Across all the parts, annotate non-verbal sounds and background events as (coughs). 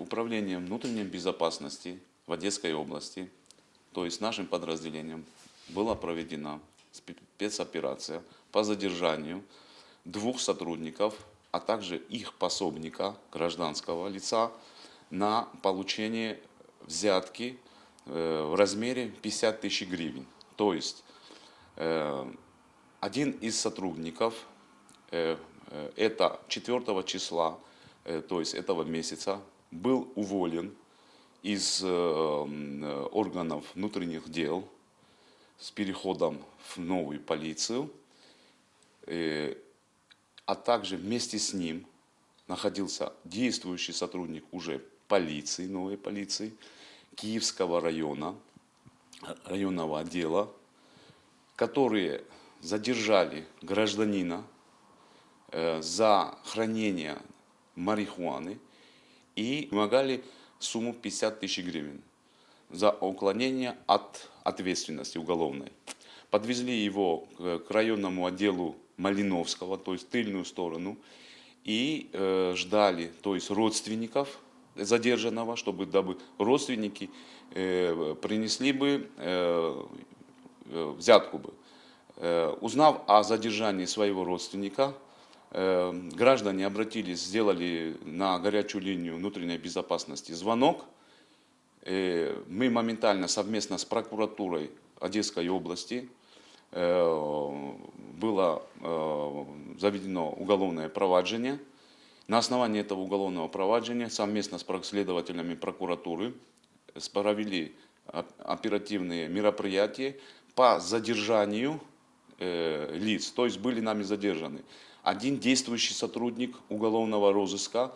управлением внутренней безопасности в Одесской области, то есть нашим подразделением, была проведена спецоперация по задержанию двух сотрудников, а также их пособника, гражданского лица, на получение взятки э, в размере 50 тысяч гривен. То есть э, один из сотрудников, э, это 4 числа, то есть этого месяца, был уволен из э, э, органов внутренних дел с переходом в новую полицию, э, а также вместе с ним находился действующий сотрудник уже полиции, новой полиции, Киевского района, районного отдела, которые задержали гражданина за хранение марихуаны и вымогали сумму 50 тысяч гривен за уклонение от ответственности уголовной. Подвезли его к к районному отделу Малиновского, то есть тыльную сторону, и э, ждали, то есть родственников задержанного, чтобы дабы родственники э, принесли бы э, э, взятку бы. Э, Узнав о задержании своего родственника, э, граждане обратились, сделали на горячую линию внутренней безопасности звонок. Э, Мы моментально совместно с прокуратурой Одесской области э, было э, заведено уголовное проваджение. На основании этого уголовного проваджения совместно с следователями прокуратуры провели оп- оперативные мероприятия по задержанию лиц, то есть были нами задержаны. Один действующий сотрудник уголовного розыска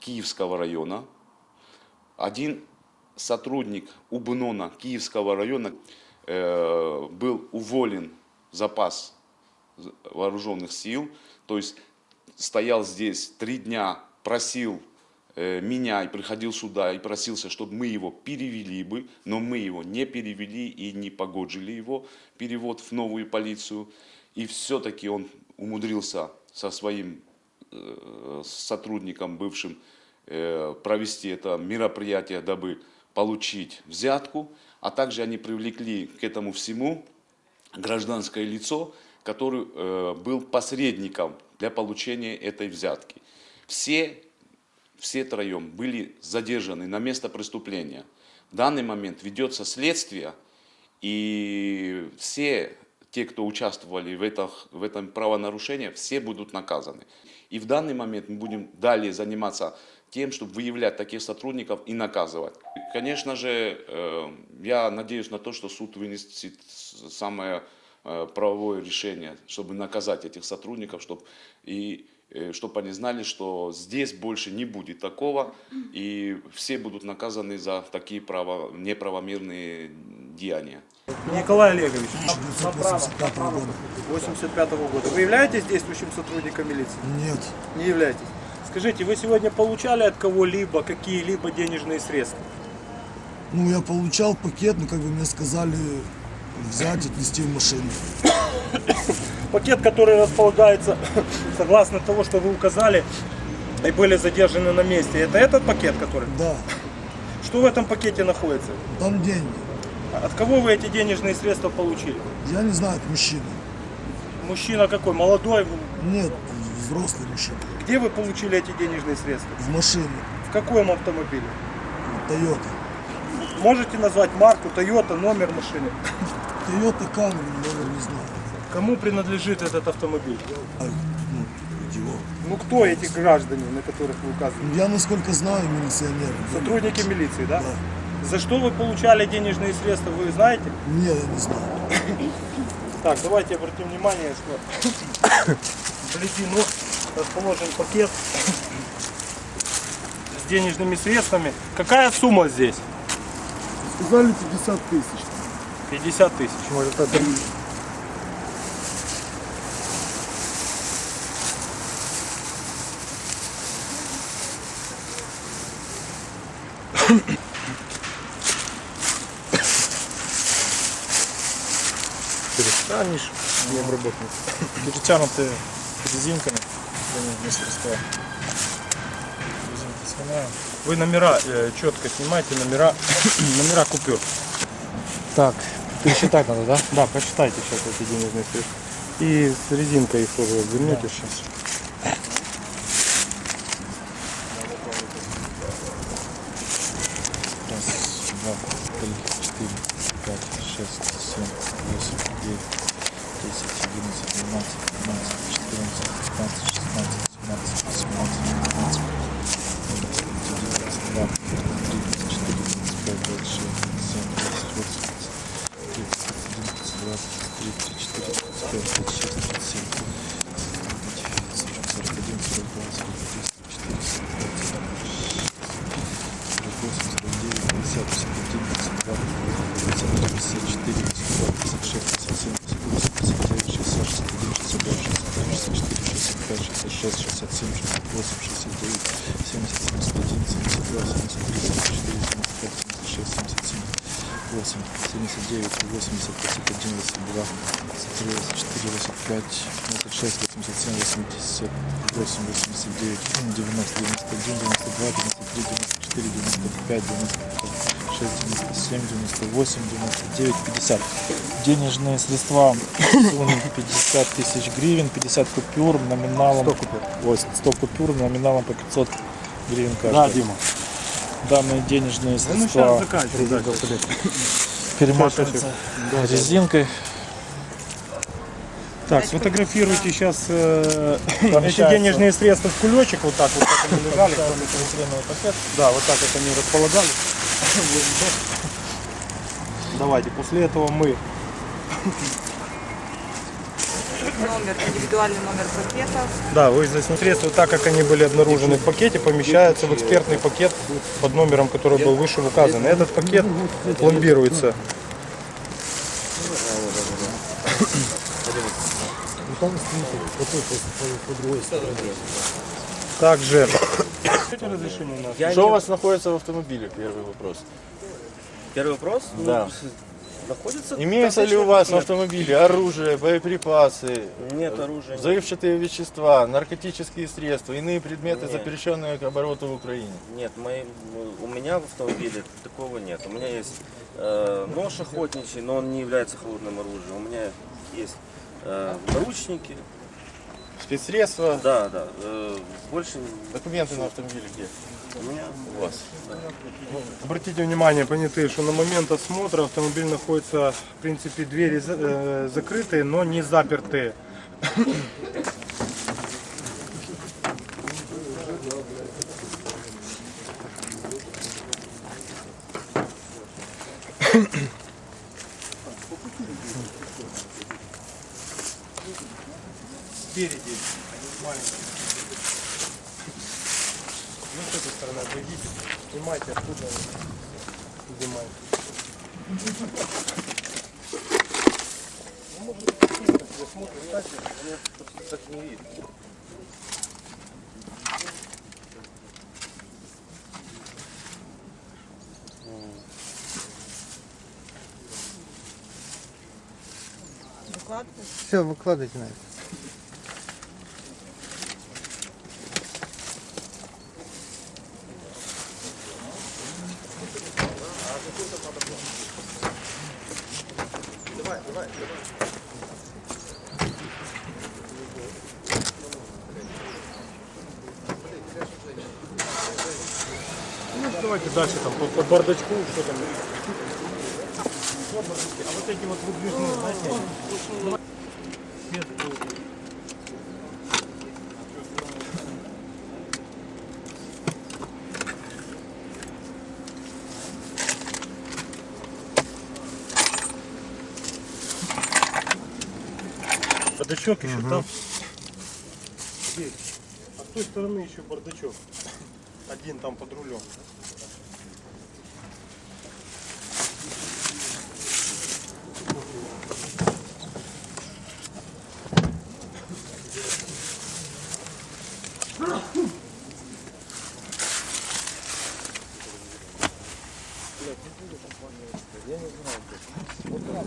Киевского района, один сотрудник УБНОНа Киевского района э, был уволен запас вооруженных сил, то есть стоял здесь три дня, просил э, меня и приходил сюда и просился, чтобы мы его перевели бы, но мы его не перевели и не погоджили его перевод в новую полицию. И все-таки он умудрился со своим э, сотрудником бывшим э, провести это мероприятие, дабы получить взятку, а также они привлекли к этому всему гражданское лицо, который э, был посредником для получения этой взятки. Все, все троем были задержаны на место преступления. В данный момент ведется следствие, и все те, кто участвовали в, это, в этом правонарушении, все будут наказаны. И в данный момент мы будем далее заниматься тем, чтобы выявлять таких сотрудников и наказывать. Конечно же, э, я надеюсь на то, что суд вынесет самое э, правовое решение, чтобы наказать этих сотрудников, чтобы и чтобы они знали, что здесь больше не будет такого, и все будут наказаны за такие право, неправомерные деяния. Николай Олегович, 1985 года. 85 года. Вы являетесь действующим сотрудником милиции? Нет. Не являетесь. Скажите, вы сегодня получали от кого-либо какие-либо денежные средства? Ну, я получал пакет, но как бы мне сказали взять, отнести в машину. Пакет, который располагается (coughs) согласно того, что вы указали и были задержаны на месте. Это этот пакет, который? Да, Что в этом пакете находится? там деньги. От кого вы эти денежные средства получили? Я не знаю, это мужчина. Мужчина какой? Молодой? Нет, взрослый мужчина. Где вы получили эти денежные средства? В машине. В каком автомобиле? Тойота. Можете назвать марку, Toyota, номер машины? Тойота Камри, номер не знаю. Кому принадлежит этот автомобиль? А, ну, его. Ну кто эти граждане, на которых вы указываете? Я, насколько знаю, милиционер. Сотрудники милиции, да? Да. За что вы получали денежные средства, вы знаете? Нет, я не знаю. Так, давайте обратим внимание, что вблизи ног расположен пакет с денежными средствами. Какая сумма здесь? Сказали 50 тысяч. 50 тысяч. Может, это... Перестанешь не обработанный. Перетянуты резинками для них мастерства. Резинки снял. Вы номера э, четко снимайте, номера, (coughs) номера купюр. Так, пересчитать надо, да? Да, посчитайте сейчас эти денежные средства. И с резинкой их тоже вернете сейчас. Раз, два, три, четыре, пять, шесть, семь, восемь, девять, десять, одиннадцать, двенадцать, тринадцать, четырнадцать, пятнадцать, шестнадцать, семнадцать, восемнадцать, девятнадцать, двадцать два, три, четыре, двадцать пять, двадцать шесть, семь, двадцать восемь, тридцать один, тридцать два, три, четыре, пять, шесть, семь, сорок, сорок один, сорок два, сорок три, сорок четыре, сорок пять, сорок шесть. 48, 49, 50, 51, 52, 53, 54, 52, 56, 57, 58, 59, 60, 61, 62, 63, 64, 65, 66, 67, 68, 69, 70, 71, 72, 73, 74, 75, 76, 77, 8, 79, 80, 81, 82, 83, 84, 85, 86, 87, 88, 89, 90, 91, 92, 93, 94, 95, 96, 97, 98, 99, 50. Денежные средства суммы 50 тысяч гривен, 50 купюр номиналом 100 купюр. Ой, 100 купюр номиналом по 500 гривен каждая. Дима. Данные денежные Ну, средства сейчас заканчиваем. Да, сейчас. перематываются резинкой. Так, сфотографируйте сейчас э, (coughs) эти денежные средства в кулечек, вот так вот, как они лежали. Да, вот так вот они располагались. (coughs) Давайте, после этого мы номер, индивидуальный номер пакета. Да, вы здесь средства, так как они были обнаружены в пакете, помещаются в экспертный пакет под номером, который был выше указан. Этот пакет пломбируется. Также разрешение у нас. Что у вас находится в автомобиле? Первый вопрос. Первый вопрос? Ну, Да. с- находится... Имеется ли у вас в автомобиле оружие, боеприпасы, Нет оружия. взрывчатые вещества, наркотические средства, иные предметы, Нет. запрещенные к обороту в Украине? Нет, мои, у меня в автомобиле такого нет. У меня есть э, нож охотничий, но он не является холодным оружием. У меня есть э, наручники. Спецсредства, Да, да. э, больше документы на автомобиле где? у меня У вас. Обратите внимание, понятые, что на момент осмотра автомобиль находится, в принципе, двери э, закрытые, но не запертые. Спереди маленький. Ну, с этой стороны отойдите. Снимайте оттуда. Снимайте. так не видно. Выкладывай. Все, выкладывайте на это. Ну, давайте дальше там по, по бардачку, что там. А вот эти вот выдвижные, знаете, Бардачок еще там. Здесь. А с той стороны еще бардачок. Один там под рулем.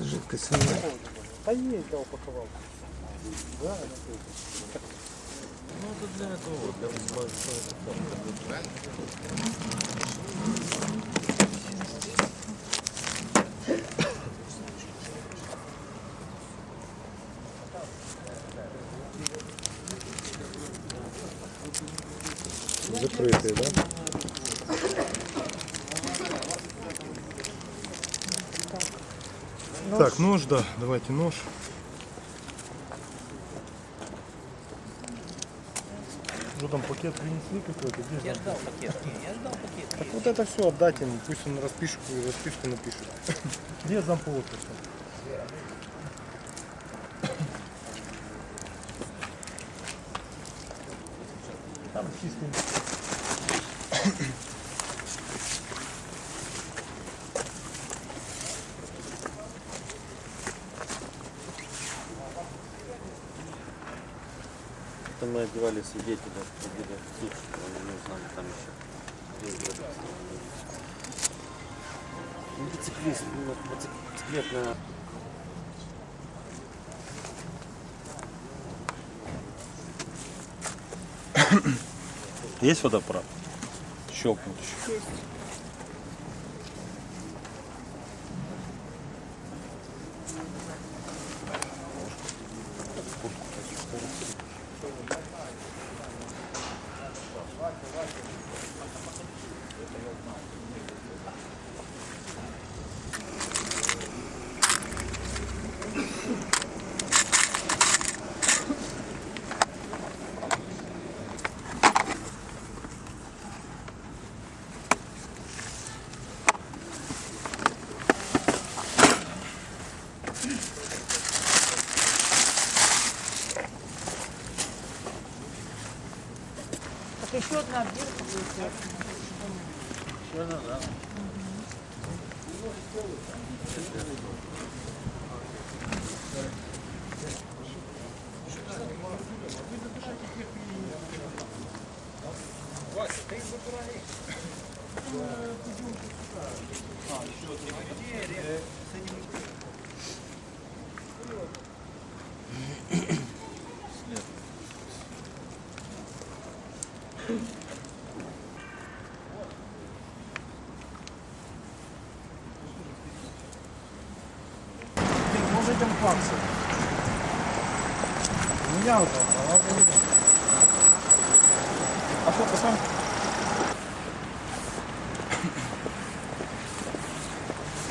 Жидкость снимай. А есть, я упаковал. Для этого, вот, для взбавки. Закрытые, да? Так, нож, да, давайте нож. Что там, пакет принесли какой-то? Я ждал пакет. я ждал пакет. Так вот это все отдать ему, пусть он распишет, распишку напишет. Где замполот? Там чистый. Это мы одевали свидетеля, провели суд, они не узнали там еще. Есть в. Мотоциклист, мотоциклетная Есть водопровод? Щелкнуть еще. Так еще одна дверка будет. Может идем факсы. У меня уже, а у вас